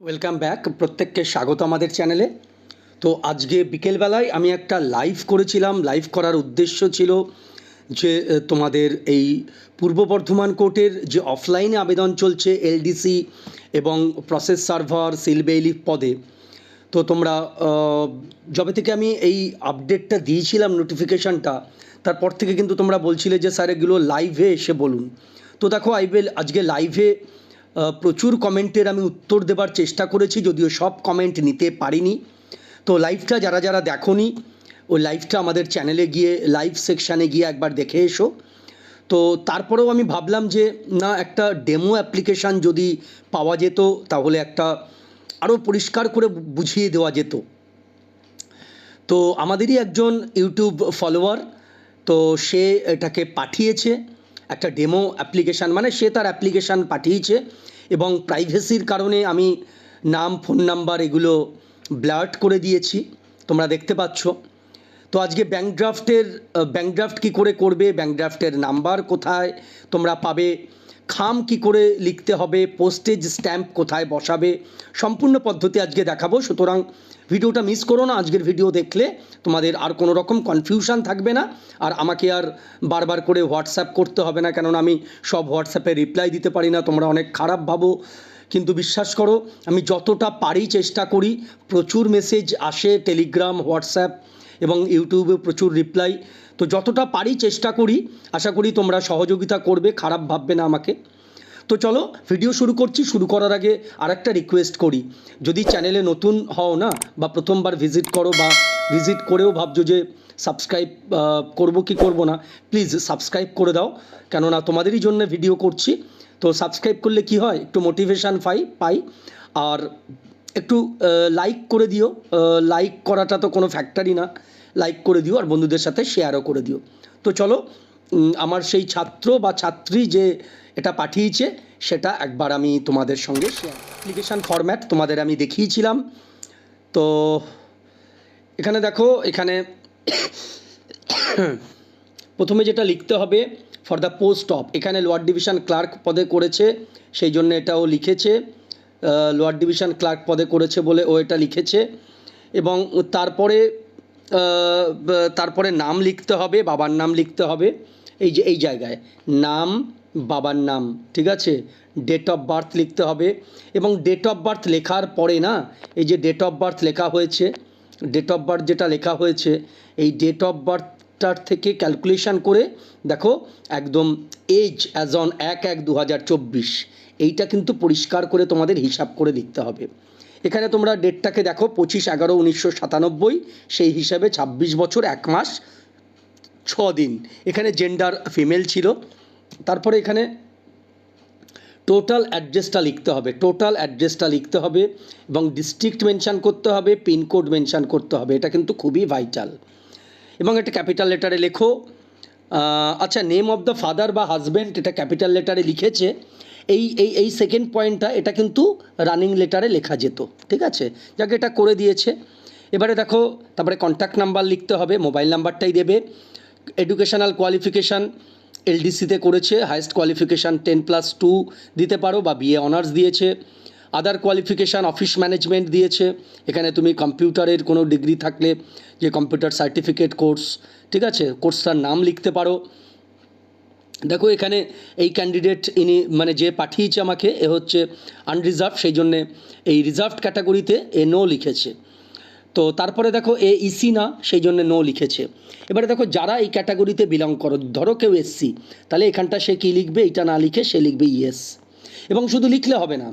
Welcome back প্রত্যেককে স্বাগত আমাদের চ্যানেলে তো আজকে বিকেলবেলায় আমি একটা লাইভ করেছিলাম। লাইভ করার উদ্দেশ্য ছিল যে তোমাদের এই পূর্ব বর্ধমান কোর্টের যে অফলাইনে আবেদন চলছে এলডিসি এবং প্রসেস সার্ভার সিলবেইলি পদে। তো তোমরা যবে থেকে আমি এই আপডেটটা দিয়েছিলাম নোটিফিকেশানটা তারপর থেকে কিন্তু তোমরা বলছিলে যে, স্যার, এগুলো লাইভে এসে বলুন। তো দেখো আই আজকে লাইভে প্রচুর কমেন্টের আমি উত্তর দেবার চেষ্টা করেছি, যদিও সব কমেন্ট নিতে পারিনি। তো লাইভটা যারা যারা দেখোনি, ওই লাইভটা আমাদের চ্যানেলে গিয়ে, লাইভ সেকশানে গিয়ে একবার দেখে এসো। তো তারপরেও আমি ভাবলাম যে, না, একটা ডেমো অ্যাপ্লিকেশান যদি পাওয়া যেত, তাহলে একটা আরও পরিষ্কার করে বুঝিয়ে দেওয়া যেত। তো আমাদেরই একজন ইউটিউব ফলোয়ার, তো সে এটাকে পাঠিয়েছে। একটা ডেমো অ্যাপ্লিকেশান মানে সে তার অ্যাপ্লিকেশান পাঠিয়েছে এবং প্রাইভেসির কারণে আমি নাম ফোন নাম্বার এগুলো ব্লার্ট করে দিয়েছি। তোমরা দেখতে পাচ্ছ। তো আজকে ব্যাঙ্ক ড্রাফটের ড্রাফট কী করে করবে ব্যাঙ্ক ড্রাফটের নাম্বার কোথায়, তোমরা পাবে, খাম কি করে লিখতে হবে পোস্টেজ স্ট্যাম্প কোথায় বসাবে, সম্পূর্ণ পদ্ধতি আজকে দেখাবো। সুতরাং ভিডিওটা মিস করো না, আজকের ভিডিও দেখলে তোমাদের আর কোনো রকম কনফিউশন থাকবে না। আর আমাকে আর বারবার করে হোয়াটসঅ্যাপ করতে হবে না, কেননা আমি সব হোয়াটসঅ্যাপে রিপ্লাই দিতে পারি না, তোমরা অনেক খারাপ ভাবো। কিন্তু বিশ্বাস করো, আমি যতটা পারি চেষ্টা করি, প্রচুর মেসেজ আসে টেলিগ্রাম হোয়াটসঅ্যাপ এবং ইউটিউবে প্রচুর রিপ্লাই তো যতটা পারি চেষ্টা করি, আশা করি তোমরা সহযোগিতা করবে, খারাপ ভাববে না আমাকে। তো চলো ভিডিও শুরু করছি। শুরু করার আগে আর একটা রিকোয়েস্ট করি। যদি চ্যানেলে নতুন হও না, বা প্রথমবার ভিজিট করো, বা ভিজিট করেও ভাবছ যে সাবস্ক্রাইব করব কি করব না প্লিজ সাবস্ক্রাইব করে দাও। কেননা তোমাদেরই জন্য ভিডিও করছি। তো সাবস্ক্রাইব করলে কি হয়? একটু মোটিভেশান পাই পাই। আর একটু লাইক করে দিও। লাইক করাটা তো কোনো ফ্যাক্টরি না। লাইক করে দিও, আর বন্ধুদের সাথে শেয়ারও করে দিও। তো চলো আমার সেই ছাত্র বা ছাত্রী যে এটা পাঠিয়েছে, সেটা একবার আমি তোমাদের সঙ্গে অ্যাপ্লিকেশান ফরম্যাট তোমাদের আমি দেখিয়েছিলাম। তো এখানে দেখো, এখানে প্রথমে যেটা লিখতে হবে ফর দ্য পোস্ট অফ এখানে লোয়ার ডিভিশন ক্লার্ক পদে করেছে, সেই জন্য এটাও লিখেছে। লোয়ার ডিভিশন ক্লার্ক পদে করেছে বলে ও এটা লিখেছে। এবং তারপরে তারপরে নাম লিখতে হবে, বাবার নাম লিখতে হবে। এই যে, এই জায়গায়, নাম বাবার নাম, ঠিক আছে? ডেট অফ বার্থ লিখতে হবে। এবং ডেট অফ বার্থ লেখার পরে না, এই যে ডেট অফ বার্থ লেখা হয়েছে ডেট অফ বার্থ যেটা লেখা হয়েছে, এই ডেট অফ বার্থটার থেকে ক্যালকুলেশন করে দেখো, একদম এজ অ্যাজ অন এক এক দু এইটা কিন্তু পরিষ্কার করে তোমাদের হিসাব করে লিখতে হবে। এখানে তোমরা ডেটটাকে দেখো, পঁচিশ এগারো উনিশশো সাতানব্বই, সেই হিসাবে ছাব্বিশ বছর, এক মাস, ছ দিন। এখানে জেন্ডার ফিমেল ছিল। তারপরে এখানে টোটাল অ্যাড্রেসটা লিখতে হবে, টোটাল অ্যাড্রেসটা লিখতে হবে এবং ডিস্ট্রিক্ট মেনশান করতে হবে পিনকোড মেনশান করতে হবে, এটা কিন্তু খুবই ভাইটাল। এবং এটা ক্যাপিটাল লেটারে লেখো। আচ্ছা নেম অফ দ্য ফাদার বা হাজব্যান্ড এটা ক্যাপিটাল লেটারে লিখেছে, এই এই এই সেকেন্ড পয়েন্টটা এটা কিন্তু রানিং লেটারে লেখা যেত, ঠিক আছে? যাকে, এটা করে দিয়েছে। এবারে দেখো, তারপরে কন্ট্যাক্ট নাম্বার লিখতে হবে মোবাইল নাম্বারটাই দেবে এডুকেশনাল কোয়ালিফিকেশান এলডিসিতে করেছে highest qualification ten plus two দিতে পারো বা বিএ অনার্স দিয়েছে। আদার কোয়ালিফিকেশান অফিস ম্যানেজমেন্ট দিয়েছে, এখানে তুমি কম্পিউটারের কোনো ডিগ্রি থাকলে যে কম্পিউটার সার্টিফিকেট কোর্স ঠিক আছে? কোর্সটার নাম লিখতে পারো। দেখো এখানে এই ক্যান্ডিডেট ইনি মানে যে পাঠিয়েছে আমাকে, এ হচ্ছে আনরিজার্ভ সেই জন্যে এই রিজার্ভড ক্যাটাগরিতে এ নো লিখেছে। তো তারপরে দেখো এ ইসি না, সেই জন্য নো লিখেছে। এবারে দেখো যারা এই ক্যাটাগরিতে বিলং করো, ধরো কেউ এসসি তাহলে এখানটা সে কী লিখবে? এটা না লিখে সে লিখবে ইয়েস এবং শুধু লিখলে হবে না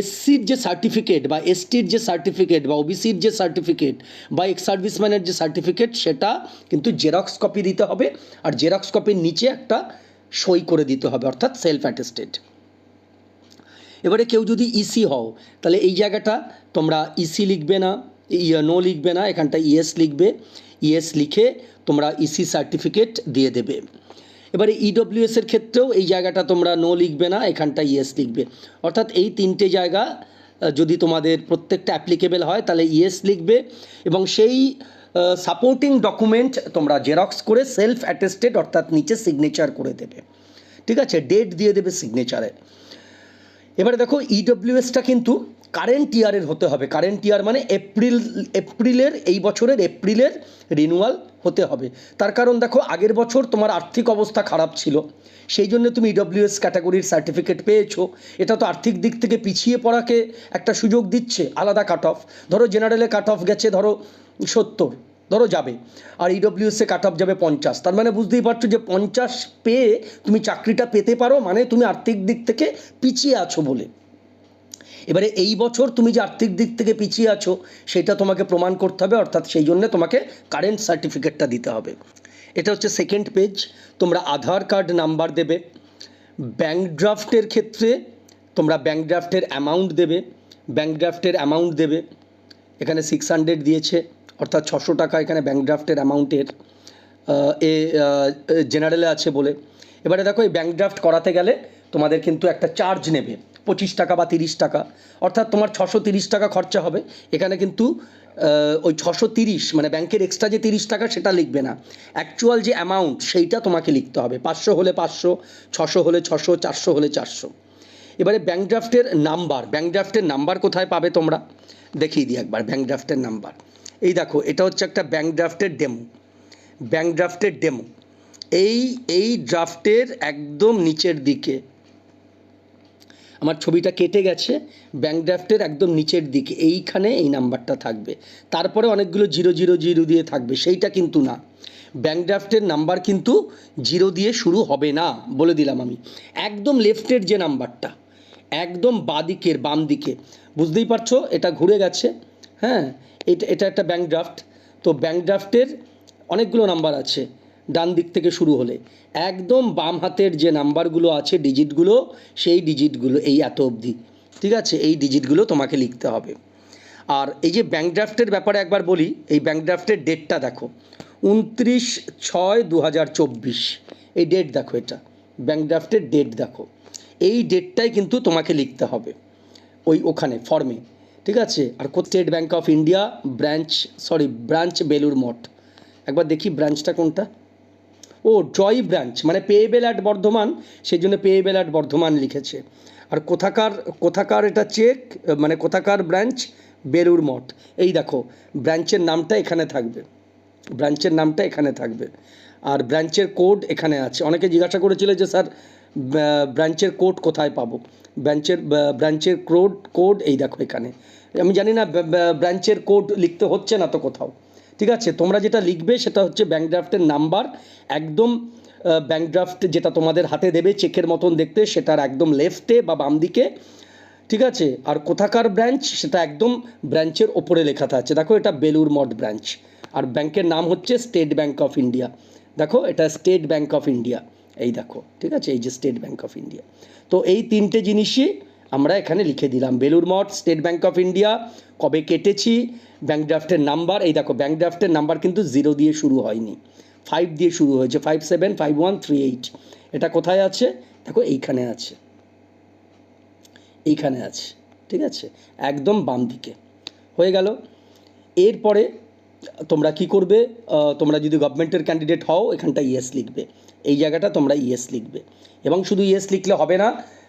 এসসির যে সার্টিফিকেট বা এসটির যে সার্টিফিকেট বা ওবিসির যে সার্টিফিকেট বা এক্স সার্ভিসম্যানের যে সার্টিফিকেট সেটা কিন্তু জেরক্স কপি দিতে হবে আর জেরক্স কপির নিচে একটা সই করে দিতে হবে, অর্থাৎ সেলফ অ্যাটেস্টেড এবারে কেউ যদি ইসি হও, তাহলে এই জায়গাটা তোমরা ইসি লিখবে না নো লিখবে না এখানটা ইএস লিখবে। ইএস লিখে তোমরা ইসি সার্টিফিকেট দিয়ে দেবে। এবারে ইডব্লিউএস এর ক্ষেত্রেও এই জায়গাটা তোমরা নো লিখবে না, এখানটা ইএস লিখবে। অর্থাৎ এই তিনটে জায়গা যদি তোমাদের প্রত্যেকটা অ্যাপ্লিকেবেল হয়, তাহলে ইএস লিখবে এবং সেই সাপোর্টিং ডকুমেন্ট তোমরা জেরক্স করে সেলফ অ্যাটেস্টেড অর্থাৎ নিচে সিগনেচার করে দেবে। ঠিক আছে? ডেট দিয়ে দেবে সিগনেচারে এবারে দেখো ইডব্লিউএসটা কিন্তু কারেন্ট ইয়ারের হতে হবে। কারেন্ট ইয়ার মানে এপ্রিল এপ্রিলের এই বছরের এপ্রিলের রিনুয়াল হতে হবে। তার কারণ দেখো, আগের বছর তোমার আর্থিক অবস্থা খারাপ ছিল। সেই জন্য তুমি ইডব্লিউএস ক্যাটাগরির সার্টিফিকেট পেয়েছ। এটা তো আর্থিক দিক থেকে পিছিয়ে পড়াকে একটা সুযোগ দিচ্ছে, আলাদা কাট অফ ধরো জেনারেলে কাট অফ গেছে, ধরো সত্তর, ধরো যাবে। আর ইডব্লিউএসে কাট অফ যাবে পঞ্চাশ। তার মানে বুঝতেই পারছ যে পঞ্চাশ পেয়ে তুমি চাকরিটা পেতে পারো মানে তুমি আর্থিক দিক থেকে পিছিয়ে আছো বলে। এবারে এই বছর তুমি যে আর্থিক দিক থেকে পিছিয়ে আছো, সেটা তোমাকে প্রমাণ করতে হবে, অর্থাৎ সেই জন্য তোমাকে কারেন্ট সার্টিফিকেটটা দিতে হবে। এটা হচ্ছে সেকেন্ড পেজ তোমরা আধার কার্ড নাম্বার দেবে। ব্যাঙ্ক ড্রাফটের ক্ষেত্রে তোমরা ব্যাঙ্ক ড্রাফটের অ্যামাউন্ট দেবে। ব্যাঙ্ক ড্রাফটের অ্যামাউন্ট দেবে। এখানে সিক্স হান্ড্রেড দিয়েছে, অর্থাৎ ছশো টাকা এখানে ব্যাঙ্ক ড্রাফটের অ্যামাউন্টের এ জেনারেলে আছে বলে। এবারে দেখো, এই ব্যাঙ্ক ড্রাফট করাতে গেলে তোমাদের কিন্তু একটা চার্জ নেবে। পঁচিশ টাকা বা তিরিশ টাকা। অর্থাৎ তোমার ছশো তিরিশ টাকা খরচা হবে। এখানে কিন্তু ওই ছশো তিরিশ মানে ব্যাংকের এক্সট্রা যে তিরিশ টাকা, সেটা লিখবে না। অ্যাকচুয়াল যে অ্যামাউন্ট সেইটা তোমাকে লিখতে হবে। পাঁচশো হলে পাঁচশো, ছশো হলে ছশো, চারশো হলে চারশো। এবারে ব্যাঙ্ক ড্রাফটের নাম্বার ব্যাঙ্ক ড্রাফটের নাম্বার কোথায় পাবে তোমরা? দেখিয়ে দিই একবার ব্যাঙ্ক ড্রাফটের নাম্বার এই দেখো, এটা হচ্ছে একটা ব্যাঙ্ক ড্রাফটের ডেমো ব্যাঙ্ক ড্রাফটের ডেমো এই এই ড্রাফটের একদম নিচের দিকে আমার ছবিটা কেটে গেছে ব্যাঙ্ক ড্রাফটের একদম নিচের দিকে, এইখানে এই নাম্বারটা থাকবে। তারপরে অনেকগুলো জিরো জিরো জিরো দিয়ে থাকবে, সেইটা কিন্তু না। ব্যাঙ্ক ড্রাফটের নাম্বার কিন্তু জিরো দিয়ে শুরু হবে না, বলে দিলাম আমি। একদম লেফটের যে নাম্বারটা, একদম বাদিকের বাম দিকে বুঝতেই পারছ, এটা ঘুরে গেছে হ্যাঁ? এটা এটা একটা ব্যাঙ্ক ড্রাফট তো ব্যাঙ্ক ড্রাফটের অনেকগুলো নাম্বার আছে। ডান দিক থেকে শুরু হলে। একদম বাম হাতের যে নাম্বারগুলো আছে ডিজিটগুলো, সেই ডিজিটগুলো এই এত অবধি। ঠিক আছে? এই ডিজিটগুলো তোমাকে লিখতে হবে। আর এই যে ব্যাঙ্ক ড্রাফটের ব্যাপারে একবার বলি, এই ব্যাঙ্ক ড্রাফটের ডেটটা দেখো। উনত্রিশ ছয় দু হাজার চব্বিশ। এই ডেট দেখো এটা। ব্যাঙ্ক ড্রাফটের ডেট দেখো। এই ডেটটাই কিন্তু তোমাকে লিখতে হবে। ওই ওখানে ফর্মে ঠিক আছে? আর State Bank of India branch sorry branch Belur Math. একবার দেখি ব্রাঞ্চটা কোনটা। ও জয় ব্রাঞ্চ মানে পেয়েবেল অ্যাট বর্ধমান, সেই জন্য পেয়েবেল অ্যাট বর্ধমান লিখেছে। আর কোথাকার কোথাকার এটা চেক মানে কোথাকার ব্রাঞ্চ? বেলুর মঠ। এই দেখো, ব্রাঞ্চের নামটা এখানে থাকবে। ব্রাঞ্চের নামটা এখানে থাকবে। আর ব্রাঞ্চের কোড এখানে আছে। অনেকে জিজ্ঞাসা করেছিল যে, স্যার ব্রাঞ্চের কোড কোথায় পাবো? ব্রাঞ্চের ব্রাঞ্চের কোড কোড এই দেখো এখানে। আমি জানি না ব্রাঞ্চের কোড লিখতে হচ্ছে না তো কোথাও। ঠিক আছে? তোমরা যেটা লিখবে সেটা হচ্ছে ব্যাঙ্ক ড্রাফটের নাম্বার একদম ব্যাঙ্ক ড্রাফট যেটা তোমাদের হাতে দেবে চেকের মতন দেখতে, সেটার একদম লেফটে বা বাম দিকে। ঠিক আছে? আর কোথাকার ব্রাঞ্চ সেটা একদম ব্রাঞ্চের ওপরে লেখা আছে দেখো, এটা বেলুর মঠ ব্রাঞ্চ আর ব্যাংকের নাম হচ্ছে স্টেট ব্যাঙ্ক অফ ইন্ডিয়া দেখো, এটা স্টেট ব্যাঙ্ক অফ ইন্ডিয়া এই দেখো, ঠিক আছে? এই যে স্টেট ব্যাঙ্ক অফ ইন্ডিয়া তো এই তিনটে জিনিসই আমরা এখানে লিখে দিলাম Belur Math State Bank of India কবে কেটেছি ব্যাঙ্ক ড্রাফটের নাম্বার এই দেখো ব্যাঙ্ক ড্রাফটের নাম্বার কিন্তু জিরো দিয়ে শুরু হয়নি ফাইভ দিয়ে শুরু হয়েছে five seven five one three eight এটা কোথায় আছে? দেখো এইখানে আছে এইখানে আছে, ঠিক আছে, একদম বাম দিকে, হয়ে গেল, এরপরে তোমরা কি করবে তোমরা যদি গভর্নমেন্টের ক্যান্ডিডেট হও এখানটা ইয়েস লিখবে, এই জায়গাটা তোমরা ইয়েস লিখবে, এবং শুধু ইয়েস লিখলে হবে না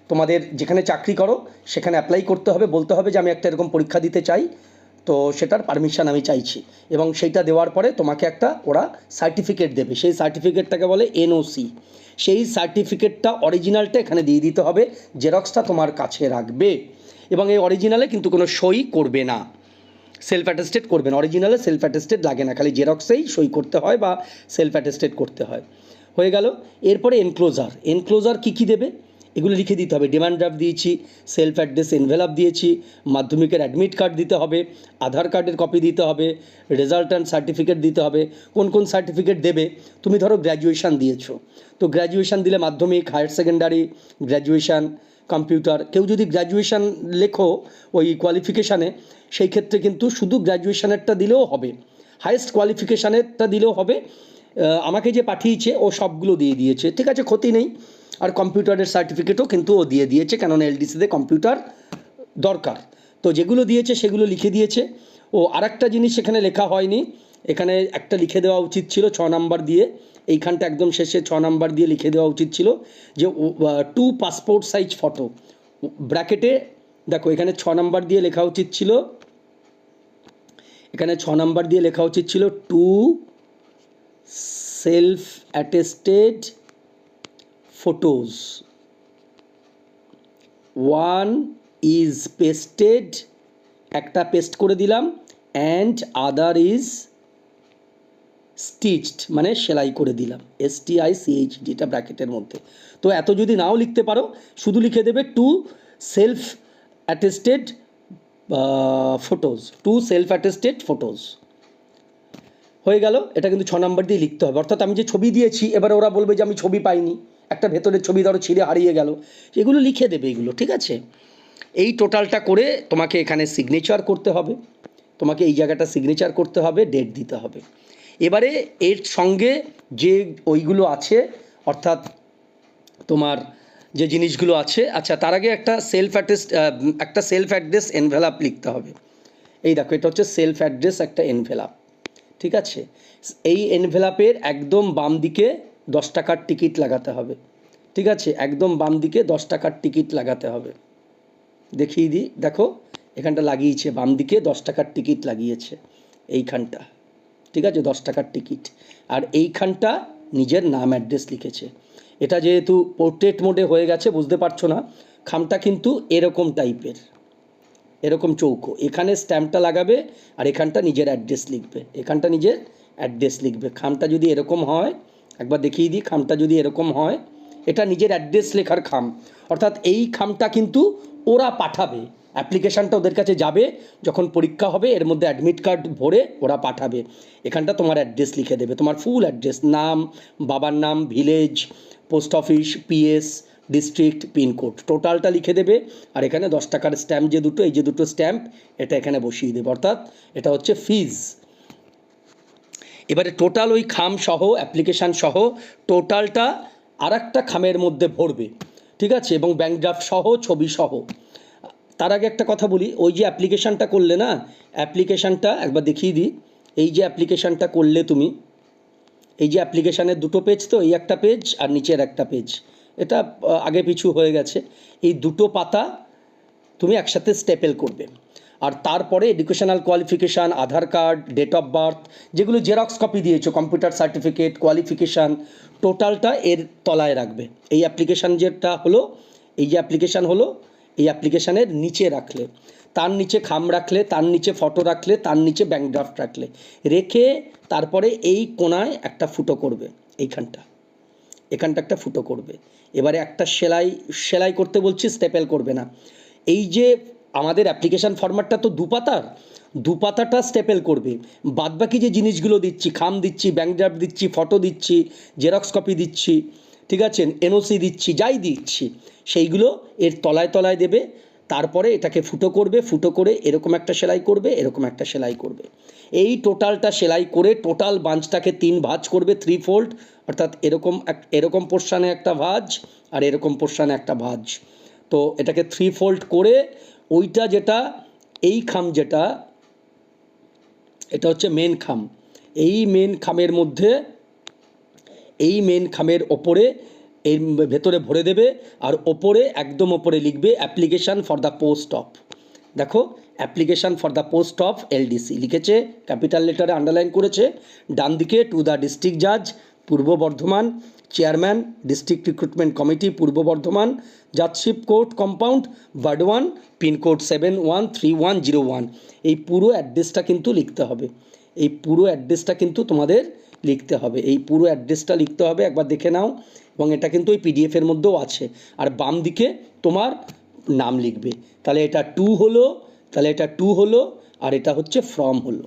তোমাদের যেখানে চাকরি করো, সেখানে অ্যাপ্লাই করতে হবে, বলতে হবে যে আমি একটা এরকম পরীক্ষা দিতে চাই। তো সেটার পারমিশন আমি চাইছি। এবং সেইটা দেওয়ার পরে তোমাকে একটা ওরা সার্টিফিকেট দেবে। সেই সার্টিফিকেটটাকে বলে এনওসি সেই সার্টিফিকেটটা অরিজিনালটা এখানে দিয়ে দিতে হবে জেরক্সটা তোমার কাছে রাখবে। এবং এই অরিজিনালে কিন্তু কোনো সই করবে না। সেলফ অ্যাটেস্টেড করবেন অরিজিনালে সেলফ অ্যাটেস্টেড লাগে না। খালি জেরক্সেই সই করতে হয় বা সেলফ অ্যাটেস্টেড করতে হয়। হয়ে গেল। এরপরে এনক্লোজার এনক্লোজার কী কী দেবে? এগুলো লিখে দিতে হবে। ডিমান্ড ড্রাফট দিয়েছি সেলফ অ্যাড্রেস এনভেলাপ দিয়েছি, মাধ্যমিকের অ্যাডমিট কার্ড দিতে হবে, আধার কার্ডের কপি দিতে হবে রেজাল্ট অ্যান্ড সার্টিফিকেট দিতে হবে। কোন কোন সার্টিফিকেট দেবে? তুমি ধরো গ্র্যাজুয়েশান দিয়েছ। তো গ্র্যাজুয়েশান দিলে মাধ্যমিক হায়ার সেকেন্ডারি গ্র্যাজুয়েশান কম্পিউটার কেউ যদি গ্র্যাজুয়েশান লেখো ওই কোয়ালিফিকেশানে সেই ক্ষেত্রে কিন্তু শুধু গ্র্যাজুয়েশানেরটা দিলেও হবে। হায়েস্ট কোয়ালিফিকেশানেরটা দিলেও হবে। আমাকে যে পাঠিয়েছে ও সবগুলো দিয়ে দিয়েছে। ঠিক আছে, ক্ষতি নেই। আর কম্পিউটারের সার্টিফিকেটও কিন্তু ও দিয়ে দিয়েছে, কেননা এলডিসিতে কম্পিউটার দরকার। তো যেগুলো দিয়েছে সেগুলো লিখে দিয়েছে। ও আরেকটা জিনিস সেখানে লেখা হয়নি। এখানে একটা লিখে দেওয়া উচিত ছিল ছ নাম্বার দিয়ে। এইখানটা একদম শেষে ছ নাম্বার দিয়ে লিখে দেওয়া উচিত ছিল যে টু পাসপোর্ট সাইজ ফটো ব্র্যাকেটে দেখো এখানে ছ নাম্বার দিয়ে লেখা উচিত ছিল। এখানে ছ নাম্বার দিয়ে লেখা উচিত ছিল two self attested photos one is pasted একটা পেস্ট করে দিলাম অ্যান্ড আদার ইজ স্টিচড মানে সেলাই করে দিলাম এস টি আই সিএইচ ডিটা ব্র্যাকেটের মধ্যে। তো এত যদি নাও লিখতে পারো, শুধু লিখে দেবে two self attested photos two self attested photos হয়ে গেল, এটা কিন্তু ছ নম্বর দিয়ে লিখতে হবে। অর্থাৎ আমি যে ছবি দিয়েছি, এবারে ওরা বলবে যে আমি ছবি পাইনি। একটা ভেতরের ছবি ধরো ছিঁড়ে হারিয়ে গেল, এগুলো লিখে দেবে এগুলো, ঠিক আছে? এই টোটালটা করে তোমাকে এখানে সিগনেচার করতে হবে, তোমাকে এই জায়গাটা সিগনেচার করতে হবে ডেট দিতে হবে। এবারে এর সঙ্গে যে ওইগুলো আছে, অর্থাৎ তোমার যে জিনিসগুলো আছে আচ্ছা তার আগে একটা সেলফ অ্যাড্রেস একটা সেলফ অ্যাড্রেস এনভেলাপ লিখতে হবে। এই দেখো, এটা হচ্ছে সেলফ অ্যাড্রেস একটা এনভেলাপ ঠিক আছে? এই এনভেলাপের একদম বাম দিকে দশ টাকার টিকিট লাগাতে হবে। ঠিক আছে? একদম বাম দিকে দশ টাকার টিকিট লাগাতে হবে। দেখিয়ে দিই। দেখো, এখানটা লাগিয়েছে। বাম দিকে দশ টাকার টিকিট লাগিয়েছে এইখানটা। ঠিক আছে? দশ টাকার টিকিট। আর এইখানটা নিজের নাম অ্যাড্রেস লিখেছে। এটা যেহেতু পোর্ট্রেট মোডে হয়ে গেছে, বুঝতে পারছ না? খামটা কিন্তু এরকম টাইপের। এরকম চৌকো। এখানে স্ট্যাম্পটা লাগাবে আর এখানটা নিজের অ্যাড্রেস লিখবে। এখানটা নিজের অ্যাড্রেস লিখবে। খামটা যদি এরকম হয় একবার দেখিয়ে দিই, খামটা যদি এরকম হয়, এটা নিজের অ্যাড্রেস লেখার খাম। অর্থাৎ এই খামটা কিন্তু ওরা পাঠাবে। অ্যাপ্লিকেশানটা ওদের কাছে যাবে, যখন পরীক্ষা হবে, এর মধ্যে অ্যাডমিট কার্ড ভরে ওরা পাঠাবে। এখানটা তোমার অ্যাড্রেস লিখে দেবে, তোমার ফুল অ্যাড্রেস, নাম, বাবার নাম, village, post office, PS, district, pincode. টোটালটা লিখে দেবে, আর এখানে দশ টাকার স্ট্যাম্প যে দুটো, এই যে দুটো স্ট্যাম্প, এটা এখানে বসিয়ে দেবে। অর্থাৎ এটা হচ্ছে ফিজ। এবারে টোটাল ওই খাম সহ অ্যাপ্লিকেশান সহ টোটালটা আর একটা খামের মধ্যে ভরবে, ঠিক আছে? এবং ব্যাঙ্ক সহ, ছবি সহ। তার আগে একটা কথা বলি, ওই যে অ্যাপ্লিকেশানটা করলে না অ্যাপ্লিকেশানটা একবার দেখিয়ে দিই, এই যে অ্যাপ্লিকেশানটা করলে তুমি, এই যে অ্যাপ্লিকেশানের দুটো পেজ তো, এই একটা পেজ আর নিচের একটা পেজ এটা আগে পিছু হয়ে গেছে। এই দুটো পাতা তুমি একসাথে স্টেপেল করবে। আর তারপরে educational qualification Aadhaar card date of birth যেগুলো জেরক্স কপি দিয়েছ কম্পিউটার সার্টিফিকেট কোয়ালিফিকেশান টোটালটা এর তলায় রাখবে। এই অ্যাপ্লিকেশান যেটা হলো, এই যে অ্যাপ্লিকেশান হলো, এই অ্যাপ্লিকেশানের নিচে রাখলে, তার নিচে খাম রাখলে, তার নিচে ফটো রাখলে, তার নিচে ব্যাঙ্ক ড্রাফট রাখলে, রেখে তারপরে এই কোনায় একটা ফুটো করবে, এইখানটা। এখানটা একটা ফুটো করবে। এবারে একটা সেলাই সেলাই করতে বলছি স্টেপেল করবে না। এই যে আমাদের অ্যাপ্লিকেশান ফরম্যাটটা তো দুপাতার। দুপাতাটা স্টেপেল করবে। বাদবাকি যে জিনিসগুলো দিচ্ছি, খাম দিচ্ছি ব্যাঙ্ক ড্রাফট দিচ্ছি ফটো দিচ্ছি জেরক্স কপি দিচ্ছি, ঠিক আছে? এনওসি দিচ্ছি, যাই দিচ্ছি, সেইগুলো এর তলায় তলায় দেবে। তারপরে এটাকে ফুটো করবে, ফুটো করে এরকম একটা সেলাই করবে, এরকম একটা সেলাই করবে। এই টোটালটা সেলাই করে টোটাল বাঞ্চটাকে তিন ভাঁজ করবে থ্রি ফোল্ড অর্থাৎ এরকম এক, এরকম পোর্শানে একটা ভাঁজ আর এরকম পোর্শানে একটা ভাঁজ। তো এটাকে থ্রি ফোল্ড করে ওইটা যেটা, এই খাম যেটা, এটা হচ্ছে মেন খাম। এই মেন খামের মধ্যে, এই মেন খামের ওপরে, এর ভেতরে ভরে দেবে আর ওপরে একদম ওপরে লিখবে application for the post of দেখো application for the post of LDC লিখেছে ক্যাপিটাল লেটারে আন্ডারলাইন করেছে, ডান দিকে টু দ্য ডিস্ট্রিক্ট জাজ Purba Bardhaman chairman, district recruitment committee, Purba Bardhaman judgeship court compound Burdwan pincode seven one three one zero one. এই পুরো অ্যাড্রেসটা কিন্তু লিখতে হবে। এই পুরো অ্যাড্রেসটা কিন্তু তোমাদের লিখতে হবে। এই পুরো অ্যাড্রেসটা লিখতে হবে, একবার দেখে নাও। এবং এটা কিন্তু ওই পিডিএফের মধ্যেও আছে। আর বাম দিকে তোমার নাম লিখবে। তাহলে এটা টু হলো, তাহলে এটা টু হলো, আর এটা হচ্ছে ফ্রম হলো।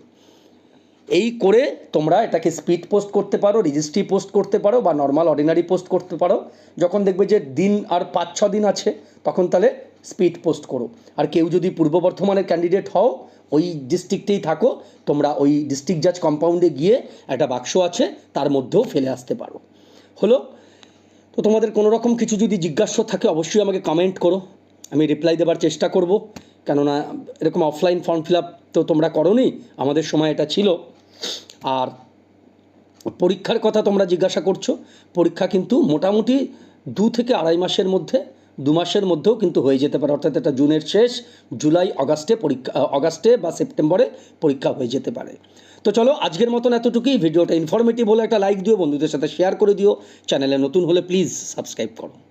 এই করে তোমরা এটাকে স্পিড পোস্ট করতে পারো রেজিস্ট্রি পোস্ট করতে পারো বা নর্মাল অর্ডিনারি পোস্ট করতে পারো। যখন দেখবে যে দিন আর পাঁচ, ছ দিন আছে, তখন তাহলে স্পিড পোস্ট করো। আর কেউ যদি পূর্ব বর্ধমানের ক্যান্ডিডেট হও, ওই ডিস্ট্রিক্টেই থাকো, তোমরা ওই ডিস্ট্রিক্ট জাজ কম্পাউন্ডে গিয়ে একটা বাক্স আছে, তার মধ্যেও ফেলে আসতে পারো। হলো? তো তোমাদের কোনো রকম কিছু যদি জিজ্ঞাসা থাকে, অবশ্যই আমাকে কমেন্ট করো। আমি রিপ্লাই দেওয়ার চেষ্টা করব। কেননা এরকম অফলাইন ফর্ম ফিল আপ তো তোমরা করোনি, আমাদের সময় এটা ছিল। আর পরীক্ষার কথা তোমরা জিজ্ঞাসা করছ, পরীক্ষা কিন্তু মোটামুটি দু থেকে আড়াই মাসের মধ্যে, দু মাসের মধ্যেও কিন্তু হয়ে যেতে পারে। অর্থাৎ এটা জুনের শেষ, জুলাই, অগাস্টে পরীক্ষা অগাস্টে বা সেপ্টেম্বরে পরীক্ষা হয়ে যেতে পারে। তো চলো, আজকের মতন এতটুকুই। ভিডিওটা ইনফরমেটিভ হলে একটা লাইক দিও, বন্ধুদের সাথে শেয়ার করে দিও। চ্যানেলে নতুন হলে প্লিজ সাবস্ক্রাইব করো।